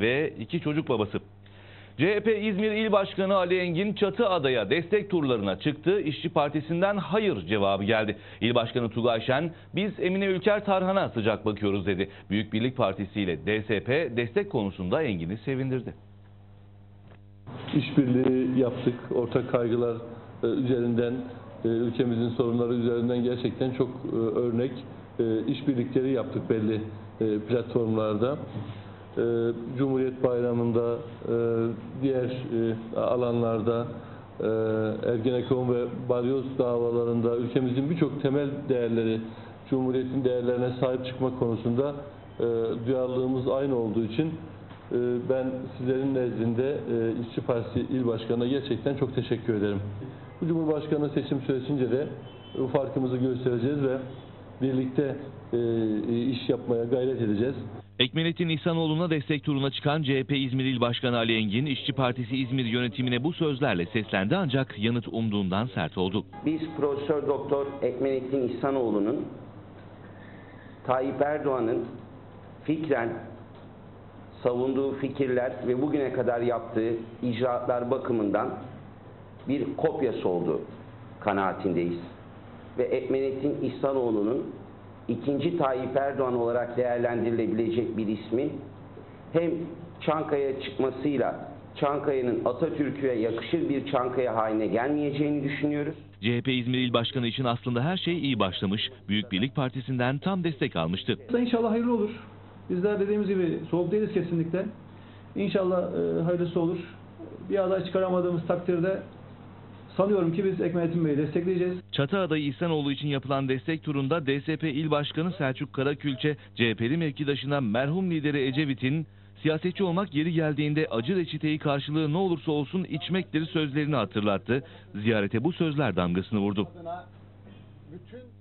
ve iki çocuk babası. CHP İzmir İl Başkanı Ali Engin Çatı Adaya destek turlarına çıktı. İşçi Partisi'nden hayır cevabı geldi. İl Başkanı Tugay Şen, biz Emine Ülker Tarhan'a sıcak bakıyoruz dedi. Büyük Birlik Partisi ile DSP destek konusunda Engin'i sevindirdi. işbirliği yaptık. Ortak kaygılar e, üzerinden, e, ülkemizin sorunları üzerinden gerçekten çok e, örnek işbirlikleri yaptık belli platformlarda. E, Cumhuriyet Bayramı'nda, e, diğer e, alanlarda, e, Ergenekon ve Balyoz davalarında ülkemizin birçok temel değerleri, Cumhuriyet'in değerlerine sahip çıkmak konusunda e, duyarlılığımız aynı olduğu için ee, Ben sizlerin nezdinde e, İşçi Partisi İl Başkanı'na gerçekten çok teşekkür ederim. Bu Cumhurbaşkanı seçim süresince de bu farkımızı göstereceğiz ve birlikte e, iş yapmaya gayret edeceğiz. Ekmelettin İhsanoğlu'na destek turuna çıkan CHP İzmir İl Başkanı Ali Engin, İşçi Partisi İzmir yönetimine bu sözlerle seslendi ancak yanıt umduğundan sert oldu. Biz Profesör Doktor Ekmenettin İhsanoğlu'nun Tayyip Erdoğan'ın fikren savunduğu fikirler ve bugüne kadar yaptığı icraatlar bakımından bir kopyası olduğu kanaatindeyiz. Ve Ekmenettin İhsanoğlu'nun ikinci Tayyip Erdoğan olarak değerlendirilebilecek bir ismi hem Çankaya çıkmasıyla Çankaya'nın Atatürk'e yakışır bir Çankaya haline gelmeyeceğini düşünüyoruz. CHP İzmir İl Başkanı için aslında her şey iyi başlamış. Büyük Birlik Partisi'nden tam destek almıştı. İnşallah hayırlı olur. Bizler dediğimiz gibi soğuk değiliz kesinlikle. İnşallah e, hayırlısı olur. Bir aday çıkaramadığımız takdirde sanıyorum ki biz Ekmelettin Bey'i destekleyeceğiz. Çatı adayı İhsanoğlu için yapılan destek turunda DSP İl Başkanı Selçuk Karakülçe, CHP'li mevkidaşına merhum lideri Ecevit'in siyasetçi olmak yeri geldiğinde acı reçeteyi karşılığı ne olursa olsun içmektir sözlerini hatırlattı. Ziyarete bu sözler damgasını vurdu. bütün